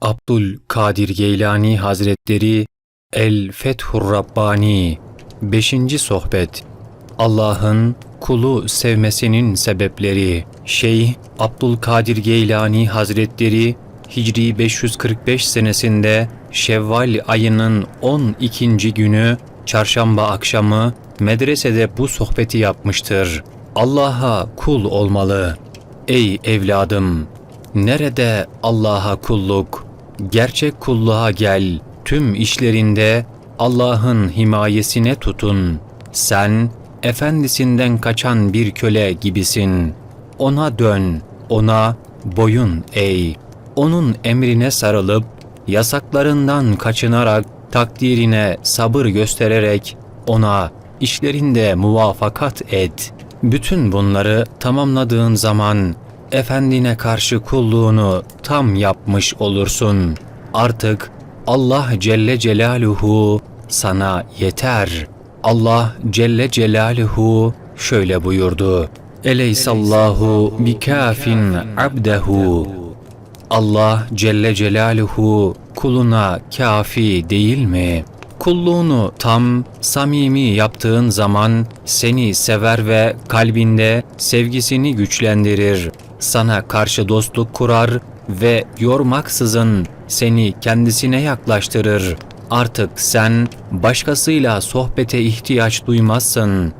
Abdül Kadir Geylani Hazretleri El Fethur Rabbani 5. Sohbet Allah'ın kulu sevmesinin sebepleri Şeyh Abdülkadir Geylani Hazretleri Hicri 545 senesinde Şevval ayının 12. günü çarşamba akşamı medresede bu sohbeti yapmıştır. Allah'a kul olmalı. Ey evladım! Nerede Allah'a kulluk? Gerçek kulluğa gel. Tüm işlerinde Allah'ın himayesine tutun. Sen efendisinden kaçan bir köle gibisin. Ona dön, ona boyun eğ. Onun emrine sarılıp yasaklarından kaçınarak takdirine sabır göstererek ona işlerinde muvafakat et. Bütün bunları tamamladığın zaman efendine karşı kulluğunu tam yapmış olursun. Artık Allah Celle Celaluhu sana yeter. Allah Celle Celaluhu şöyle buyurdu. Eleysallahu bikafin abdehu. Allah Celle Celaluhu kuluna kafi değil mi? Kulluğunu tam, samimi yaptığın zaman seni sever ve kalbinde sevgisini güçlendirir. Sana karşı dostluk kurar ve yormaksızın seni kendisine yaklaştırır. Artık sen başkasıyla sohbete ihtiyaç duymazsın.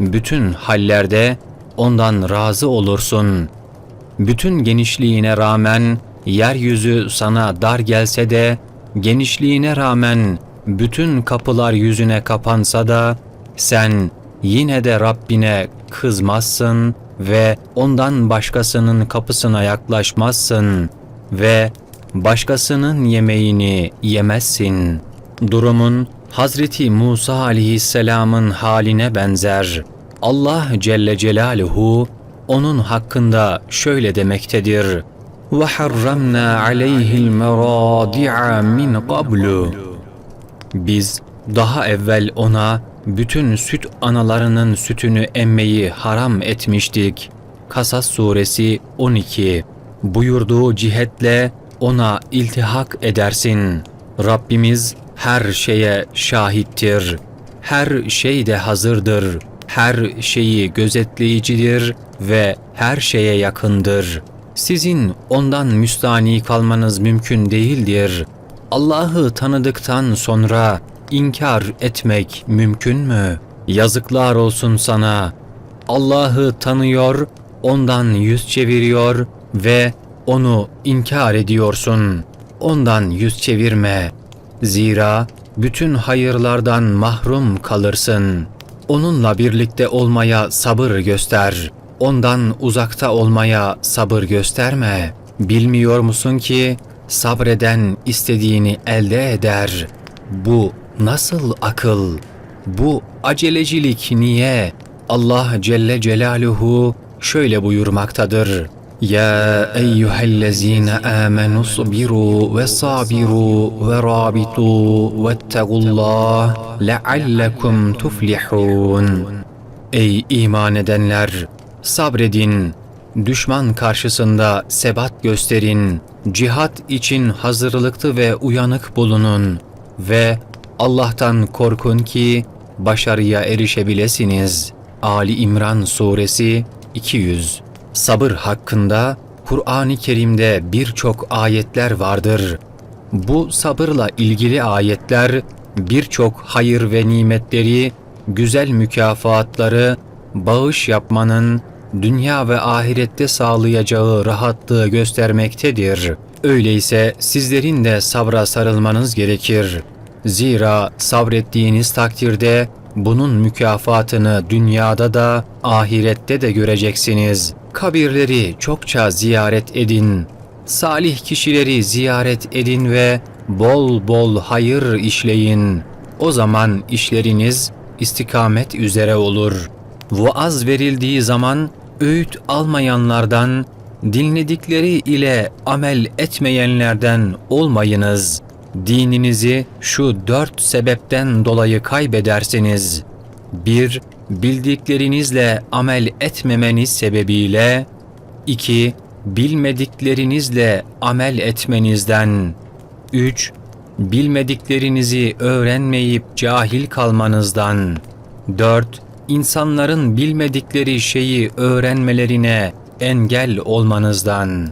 Bütün hallerde ondan razı olursun. Bütün genişliğine rağmen yeryüzü sana dar gelse de genişliğine rağmen bütün kapılar yüzüne kapansa da sen yine de Rabbine kızmazsın ve ondan başkasının kapısına yaklaşmazsın ve başkasının yemeğini yemezsin. Durumun Hazreti Musa aleyhisselamın haline benzer. Allah Celle Celaluhu onun hakkında şöyle demektedir. وَحَرَّمْنَا عَلَيْهِ الْمَرَادِعَ مِنْ قَبْلُ Biz daha evvel ona bütün süt analarının sütünü emmeyi haram etmiştik. Kasas suresi 12 Buyurduğu cihetle ona iltihak edersin. Rabbimiz her şeye şahittir. Her şeyde hazırdır. Her şeyi gözetleyicidir ve her şeye yakındır. Sizin ondan müstani kalmanız mümkün değildir. Allah'ı tanıdıktan sonra inkar etmek mümkün mü? Yazıklar olsun sana. Allah'ı tanıyor, ondan yüz çeviriyor ve onu inkar ediyorsun. Ondan yüz çevirme. Zira bütün hayırlardan mahrum kalırsın. Onunla birlikte olmaya sabır göster. Ondan uzakta olmaya sabır gösterme. Bilmiyor musun ki sabreden istediğini elde eder. Bu nasıl akıl? Bu acelecilik niye? Allah Celle Celaluhu şöyle buyurmaktadır. Ya eyyühellezine amenu sabiru ve sabiru ve rabitu vettegullah leallekum tuflihun. Ey iman edenler! Sabredin, düşman karşısında sebat gösterin, cihat için hazırlıklı ve uyanık bulunun ve Allah'tan korkun ki başarıya erişebilesiniz. Ali İmran Suresi 200 Sabır hakkında Kur'an-ı Kerim'de birçok ayetler vardır. Bu sabırla ilgili ayetler birçok hayır ve nimetleri, güzel mükafatları, bağış yapmanın dünya ve ahirette sağlayacağı rahatlığı göstermektedir. Öyleyse sizlerin de sabra sarılmanız gerekir. Zira sabrettiğiniz takdirde bunun mükafatını dünyada da ahirette de göreceksiniz. Kabirleri çokça ziyaret edin. Salih kişileri ziyaret edin ve bol bol hayır işleyin. O zaman işleriniz istikamet üzere olur. Vaaz verildiği zaman öğüt almayanlardan, dinledikleri ile amel etmeyenlerden olmayınız. Dininizi şu dört sebepten dolayı kaybedersiniz. 1- Bildiklerinizle amel etmemeniz sebebiyle 2- Bilmediklerinizle amel etmenizden 3. Bilmediklerinizi öğrenmeyip cahil kalmanızdan. 4. İnsanların bilmedikleri şeyi öğrenmelerine engel olmanızdan.